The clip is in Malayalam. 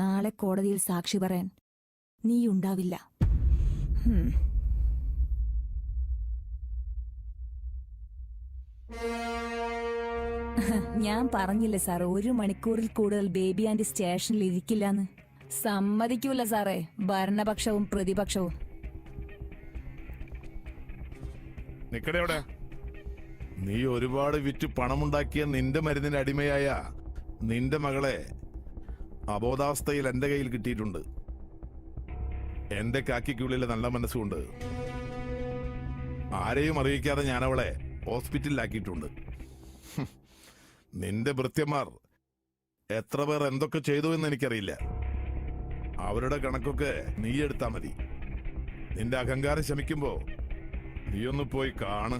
നാളെ കോടതിയിൽ സാക്ഷി പറയാൻ നീ ഉണ്ടാവില്ല. ഞാൻ പറഞ്ഞില്ല സാർ ഒരു മണിക്കൂറിൽ കൂടുതൽ ബേബി ആന്റി സ്റ്റേഷനിൽ ഇരിക്കില്ലാന്ന്. സമ്മതിക്കൂല സാറേ ഭരണപക്ഷവും പ്രതിപക്ഷവും. നിക്കടെ അവിടെ. നീ ഒരുപാട് വിറ്റ് പണമുണ്ടാക്കിയ നിന്റെ മരുന്നിന് അടിമയായ നിന്റെ മകളെ അബോധാവസ്ഥയിൽ എന്റെ കയ്യിൽ കിട്ടിയിട്ടുണ്ട്. എന്റെ കാക്കിക്കുള്ളിലെ നല്ല മനസ്സുകൊണ്ട്. ആരെയും അറിയിക്കാതെ ഞാൻ അവളെ ഹോസ്പിറ്റലിലാക്കിയിട്ടുണ്ട്. നിന്റെ ഭൃത്യന്മാർ എത്ര പേർ എന്തൊക്കെ ചെയ്തു എന്ന് എനിക്കറിയില്ല. അവരുടെ കണക്കൊക്കെ നീ എടുത്താ മതി. നിന്റെ അഹങ്കാരം ശമിക്കുമ്പോ നീയൊന്ന് പോയി കാണ്.